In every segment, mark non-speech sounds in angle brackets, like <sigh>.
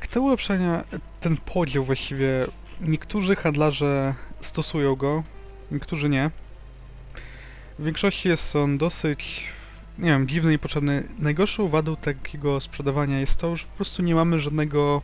Tak, te ulepszenia, ten podział właściwie, niektórzy handlarze stosują go, niektórzy nie. W większości jest on dosyć, nie wiem, dziwny i potrzebny. Najgorszą wadą takiego sprzedawania jest to, że po prostu nie mamy żadnego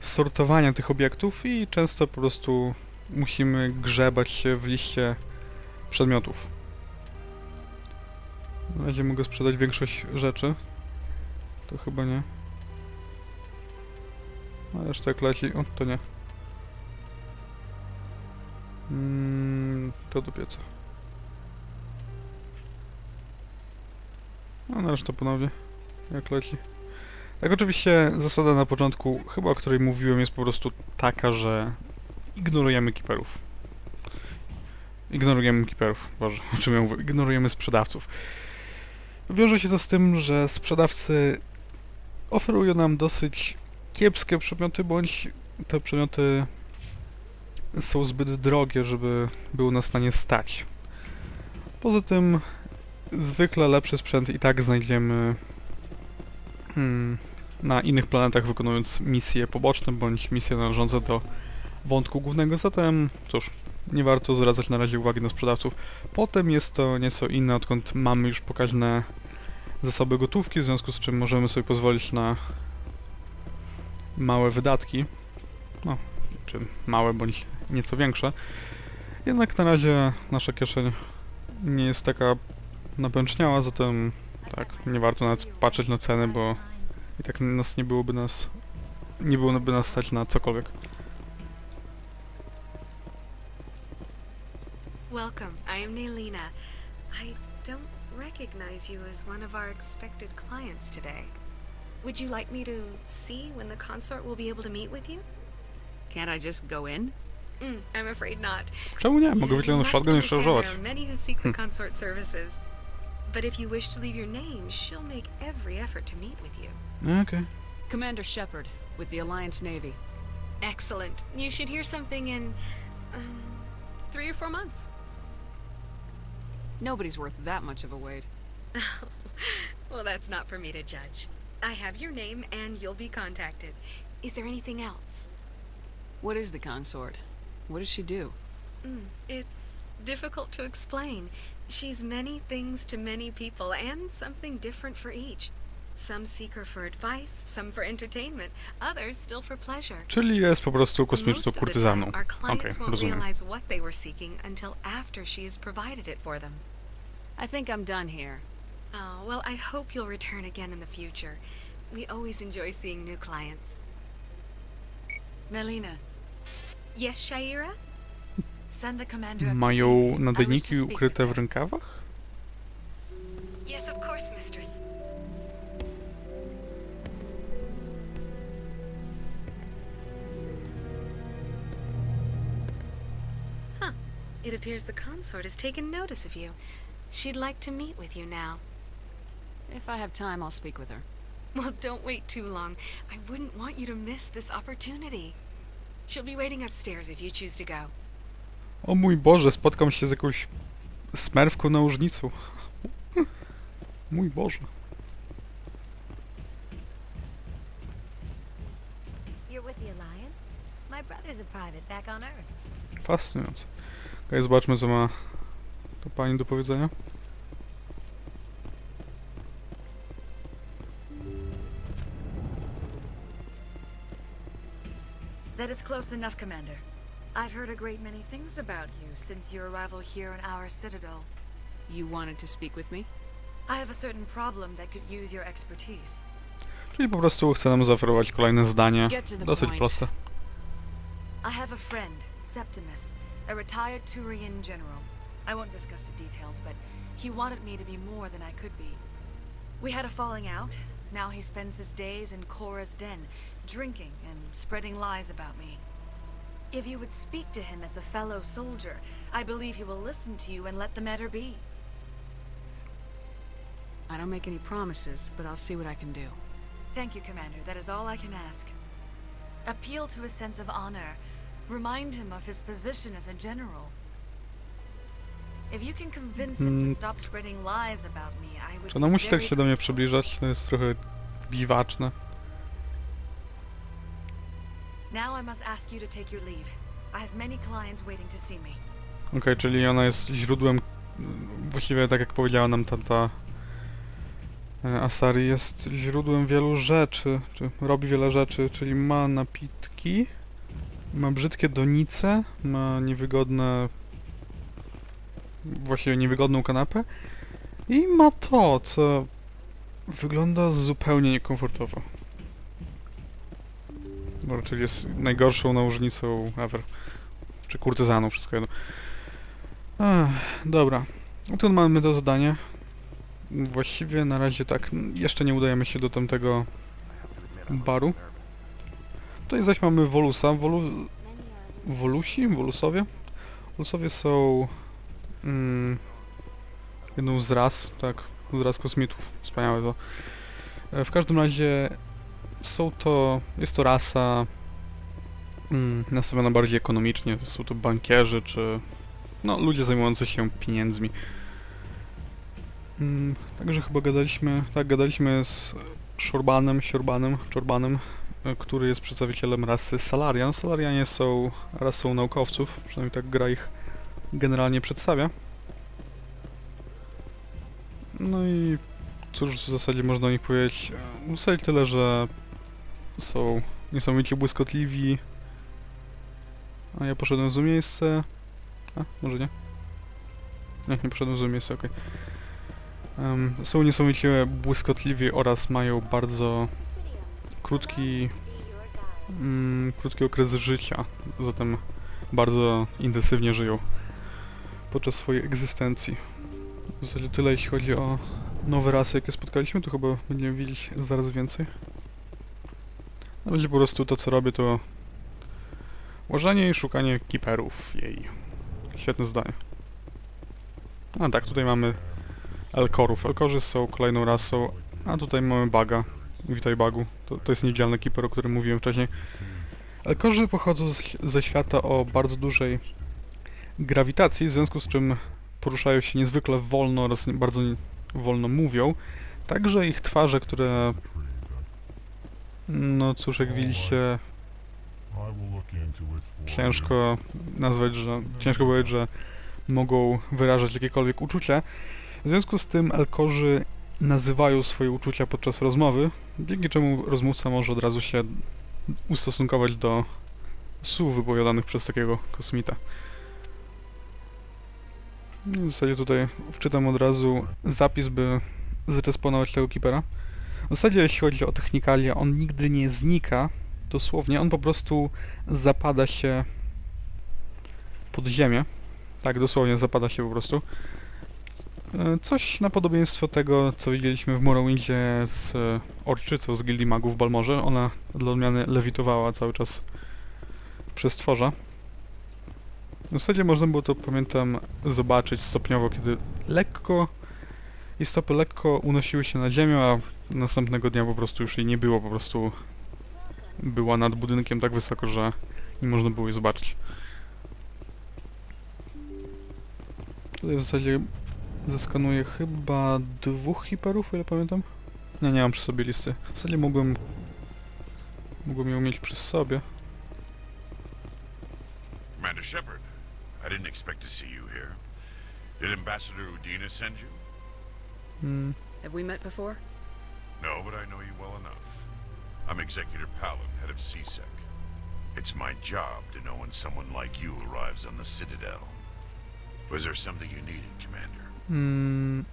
sortowania tych obiektów i często po prostu musimy grzebać się w liście przedmiotów. Na razie mogę sprzedać większość rzeczy. To chyba nie. A reszta jak leci... O, to nie. Mm, to do pieca. A na resztę ponownie. Jak leci. Tak oczywiście zasada na początku, chyba o której mówiłem, jest po prostu taka, że ignorujemy kiperów. Ignorujemy kiperów, boże, o czym ja mówię? Ignorujemy sprzedawców. Wiąże się to z tym, że sprzedawcy oferują nam dosyć kiepskie przedmioty, bądź te przedmioty są zbyt drogie, żeby było nas na nie stać. Poza tym zwykle lepszy sprzęt i tak znajdziemy hmm, na innych planetach wykonując misje poboczne bądź misje należące do wątku głównego, zatem cóż, nie warto zwracać na razie uwagi na sprzedawców. Potem jest to nieco inne, odkąd mamy już pokaźne zasoby gotówki, w związku z czym możemy sobie pozwolić na małe wydatki. No, czy małe bądź nieco większe. Jednak na razie nasza kieszeń nie jest taka napęczniała, zatem tak, nie warto nawet patrzeć na ceny, bo i tak nas nie byłoby nas nie byłoby nas stać na cokolwiek. Welcome. I am Nailina. I don't recognize you as one of our expected clients today. Would you like me to see when the consort will be able to meet with you? Can't I just go in? Mm, I'm afraid not. Czemu nie? Mogę You wyciągnąć must shotgun i understand szarżować. There are many who seek the consort services. But if you wish to leave your name, she'll make every effort to meet with you. Okay. Commander Shepard with the Alliance Navy. Excellent. You should hear something in um, three or four months. Nobody's worth that much of a wait. <laughs> well, that's not for me to judge. I have your name and you'll be contacted. Is there anything else? What is the consort? What does she do? Mm, it's difficult to explain. She's many things to many people and something different for each. Some seek her for advice, some for entertainment, others still for pleasure. Czyli jest po prostu Most kosmiczną of the kurtyzaną. time, our Okej, clients won't rozumiem. realize what they were seeking until after she has provided it for them. I think I'm done here. Oh, well, I hope you'll return again in the future. We always enjoy seeing new clients. Nelina, Yes, Shaira? <laughs> send the commander up to see Mają me. I wish to nadajniki ukryte w rękawach? Yes, of course, mistress. Huh. It appears the consort has taken notice of you. She'd like to meet with you now. If I have time, I'll speak with her. Well, don't wait too long. I wouldn't want you to miss this opportunity. She'll be waiting upstairs if you choose to go. O mój Boże, spotkam się z jakąś smerwką na łużnicu. <laughs> Mój Boże. You're with the Alliance? My brother's a private back on Earth. Fascynujące. Okej, zobaczmy co ma to pani do powiedzenia. That is close enough, Commander. I've heard a great many things about you since your arrival here in our citadel. You wanted to speak with me? I have a certain problem that could use your expertise. Czyli po prostu chce nam zaoferować kolejne zdanie. Get to the Dosyć proste. I have a friend, Septimus, a retired Turian general. I won't discuss the details, but he wanted me to be more than I could be. We had a falling out. Now he spends his days in Cora's den, drinking and spreading lies about me. If you would speak to him as a fellow soldier, I believe he will listen to you and let the matter be. I don't make any promises, but I'll see what I can do. Thank you, Commander. That is all I can ask. Appeal to his sense of honor. Remind him of his position as a general. Him to Mm. ona musi tak się do mnie przybliżać? To jest trochę dziwaczne. Now I must ask you to take your leave. I have many clients waiting to see me. Okej, czyli ona jest źródłem, właściwie tak jak powiedziała nam tamta e, Asari, jest źródłem wielu rzeczy, czy robi wiele rzeczy, czyli ma napitki, ma brzydkie donice, ma niewygodne, właściwie niewygodną kanapę i ma to, co wygląda zupełnie niekomfortowo. No, czyli jest najgorszą nałożnicą ever. Czy kurtyzaną, wszystko jedno. Ech, dobra. To mamy do zadania. Właściwie na razie tak, jeszcze nie udajemy się do tamtego baru. Tutaj zaś mamy Wolusa. Wolu... Wolusi? Wolusowie? Wolusowie są mm, jedną z ras, tak, z ras kosmitów. Wspaniałe to. E, W każdym razie są to, jest to rasa mm, nastawiona bardziej ekonomicznie. Są to bankierzy, czy no, ludzie zajmujący się pieniędzmi. Mm, także chyba gadaliśmy, tak, gadaliśmy z Szorbanem, Siorbanem, Czorbanem, e, który jest przedstawicielem rasy Salarian. Salarianie są rasą naukowców, przynajmniej tak gra ich generalnie przedstawia. No i cóż w zasadzie można o nich powiedzieć? E, W zasadzie tyle, że są niesamowicie błyskotliwi, a ja poszedłem złe miejsce. A, może nie? Nie, nie poszedłem złe miejsce, okej. Em, są niesamowicie błyskotliwi oraz mają bardzo krótki, mm, krótki okres życia, zatem bardzo intensywnie żyją podczas swojej egzystencji. W zasadzie tyle jeśli chodzi o nowe rasy jakie spotkaliśmy, to chyba będziemy widzieć zaraz więcej. Na razie po prostu to co robię to łożenie i szukanie kiperów jej. Świetne zdanie. A tak, tutaj mamy Elkorów. Elkorzy są kolejną rasą, a tutaj mamy Baga. Witaj Bagu. To, to jest niedzielny keeper, o którym mówiłem wcześniej. Elkorzy pochodzą z, ze świata o bardzo dużej grawitacji, w związku z czym poruszają się niezwykle wolno oraz bardzo wolno mówią. Także ich twarze, które... No cóż, jak widzicie, ciężko nazwać, że... ciężko powiedzieć, że mogą wyrażać jakiekolwiek uczucia. W związku z tym Elkorzy nazywają swoje uczucia podczas rozmowy, dzięki czemu rozmówca może od razu się ustosunkować do słów wypowiadanych przez takiego kosmita. No, W zasadzie tutaj wczytam od razu zapis, by zresponować tego keepera. W zasadzie jeśli chodzi o technikalia, on nigdy nie znika, dosłownie, on po prostu zapada się pod ziemię. Tak, dosłownie zapada się po prostu. E, Coś na podobieństwo tego, co widzieliśmy w Morrowindzie z orczycą z Gildii Magów w Balmorze. Ona dla odmiany lewitowała cały czas przez tworza. W zasadzie można było to, pamiętam, zobaczyć stopniowo, kiedy lekko jej stopy lekko unosiły się na ziemię, a następnego dnia po prostu już jej nie było, po prostu była nad budynkiem tak wysoko, że nie można było jej zobaczyć. Tutaj w zasadzie zeskanuję chyba dwóch hiperów, o ile pamiętam. Nie, nie mam przy sobie listy. W zasadzie mógłbym... Mógłbym ją mieć przy sobie. Commander Shepard, I didn't expect to see you here. Did Ambassador Udina send you? Mm, Have we met before? No, but I know you well enough. I'm Executor Palin, head of CSEC. It's my job to know when someone like you arrives on the Citadel. Was there something you needed, Commander? mm,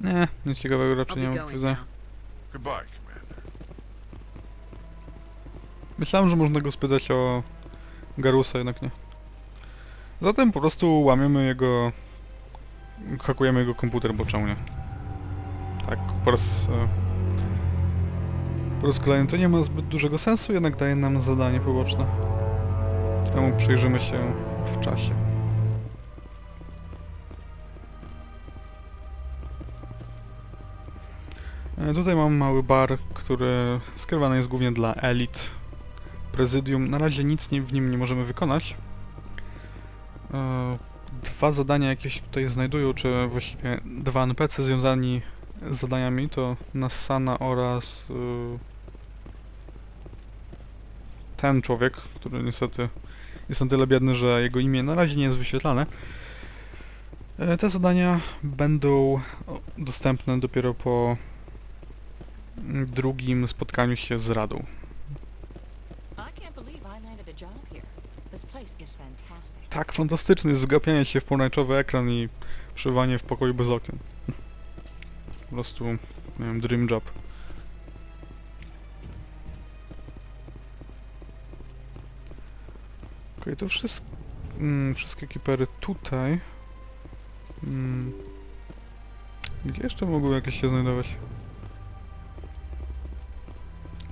nie, nic ciekawego raczej I'll nie be mam do going now. Goodbye, Commander. Myślałem, że można go spytać o Garusa, jednak nie. Zatem po prostu łamiemy jego... Hakujemy jego komputer, bo czemu nie? Tak, po raz... e, Po raz kolejny to nie ma zbyt dużego sensu, jednak daje nam zadanie poboczne. Któremu przyjrzymy się w czasie. E, Tutaj mam mały bar, który skierowany jest głównie dla elit prezydium. Na razie nic nie, w nim nie możemy wykonać. E, Dwa zadania jakieś tutaj znajdują, czy właściwie dwa NPC związani z zadaniami, to Nassana oraz... y, ten człowiek, który niestety jest na tyle biedny, że jego imię na razie nie jest wyświetlane. E, Te zadania będą dostępne dopiero po drugim spotkaniu się z Radą. I can't believe I landed a job here. This place is fantastic. Tak fantastyczny jest zgapianie się w pomarańczowy ekran i przebywanie w pokoju bez okien. <laughs> Po prostu, nie wiem, dream job. Okej, to wszystko, mm, wszystkie kipery tutaj. Mm. Gdzie jeszcze mogły jakieś się znajdować?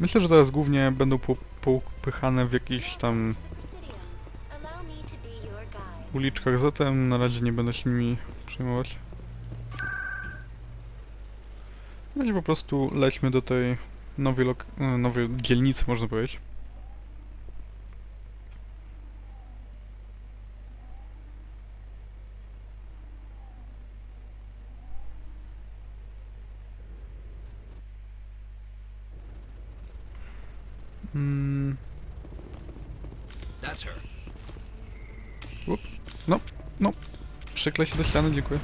Myślę, że teraz głównie będą po- popychane w jakiś tam uliczkach, zatem na razie nie będę się nimi przejmować. Będzie po prostu lećmy do tej nowej, e, nowej dzielnicy, można powiedzieć. Mm. Her. No, no. Przykle się do ściany, dziękuję.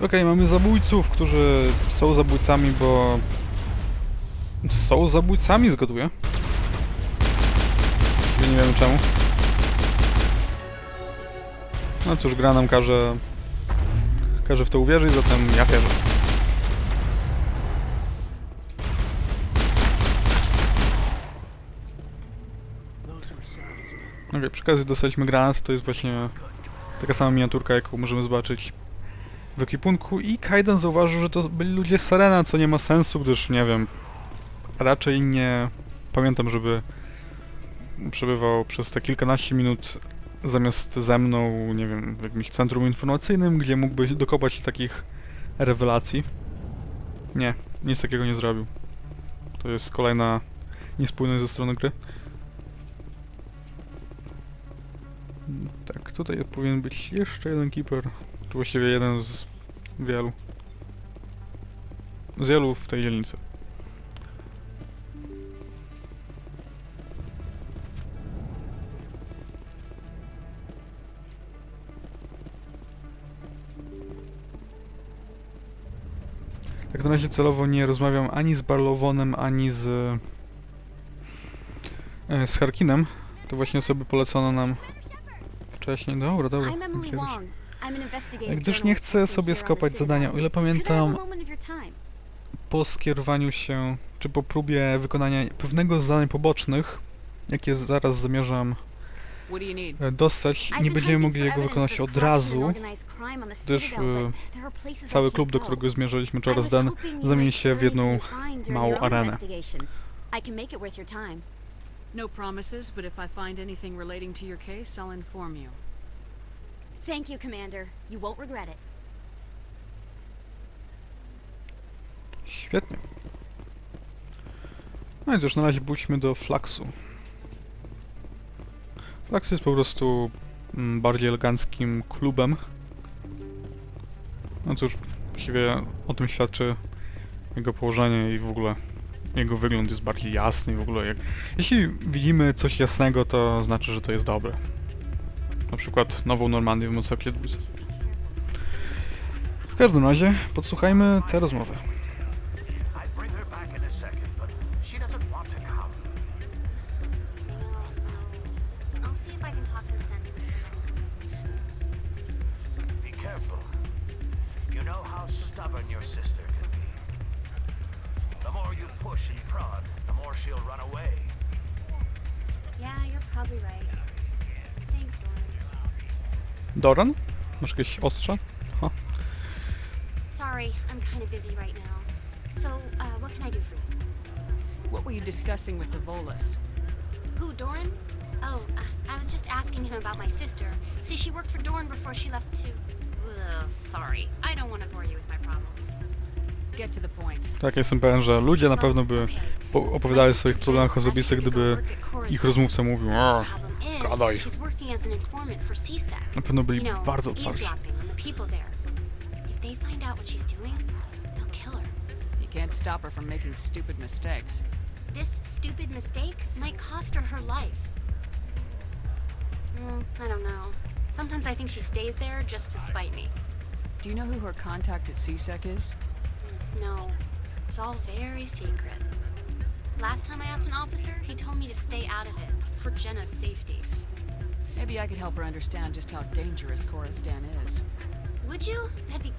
Okej, mamy zabójców, którzy są zabójcami, bo... Są zabójcami, zgaduję. Nie wiem czemu. No cóż, gra nam każe... Każe w to uwierzyć, zatem ja wierzę. Okej, przy okazji dostaliśmy granat, to jest właśnie taka sama miniaturka, jaką możemy zobaczyć w ekwipunku i Kaiden zauważył, że to byli ludzie z Serena, co nie ma sensu, gdyż, nie wiem, raczej nie pamiętam, żeby przebywał przez te kilkanaście minut zamiast ze mną, nie wiem, w jakimś centrum informacyjnym, gdzie mógłby dokopać się takich rewelacji. Nie, nic takiego nie zrobił. To jest kolejna niespójność ze strony gry. Tak, tutaj powinien być jeszcze jeden keeper. Czy właściwie jeden z wielu. Z wielu w tej dzielnicy. Jak na razie celowo nie rozmawiam ani z Barlowonem, ani z... e, z Harkinem. To właśnie osoby polecono nam wcześniej. Dobra, dobra. Gdyż nie chcę sobie skopać zadania. O ile pamiętam, po skierowaniu się, czy po próbie wykonania pewnego z zadań pobocznych, jakie zaraz zamierzam e, dostać, nie będziemy mogli jego wykonać od razu, gdyż, e, cały klub, do go. którego zmierzaliśmy, I Charles zamieni się w jedną małą arenę. I can make it worth your time. No promises, but if I find anything relating to your case, I'll inform you. Thank you, Commander. You won't regret it. Świetnie. No i cóż, na razie pójdźmy do Flaxu. Flax jest po prostu mm, bardziej eleganckim klubem. No cóż, właściwie o tym świadczy jego położenie i w ogóle jego wygląd jest bardziej jasny i w ogóle jak... Jeśli widzimy coś jasnego, to znaczy, że to jest dobre. Na przykład Nową Normandię w Massacre. W każdym razie, podsłuchajmy tę rozmowę. Stubborn your sister. The more you push and prod, the more she'll run away. Yeah, you're probably right. Thanks, Doran. Doran? Masz jakieś ostrze? Ha. Sorry, I'm kind of busy right now. So, uh, what can I do for you? What were you discussing with the Volus? Who, Doran? Oh, uh, I was just asking him about my sister. See, she worked for Doran before she left to... Ugh, sorry. I don't want to bore you with my problems. Tak, jestem pewien, że ludzie na pewno by opowiadali o swoich problemach osobistych, gdyby ich rozmówca mówił gadaj. Na pewno byli bardzo otwarci. can't stop her from making stupid mistakes. This stupid mistake might cost her her life. Mm, I don't know. Sometimes I think she stays there just to spite me. Do you know who her contact at CSEC is? No, it's all very secret. Last time I asked an officer, he told me to stay out of it for Jenna's safety. Maybe I could help her understand just how dangerous Cora's Den is. Would you? That'd be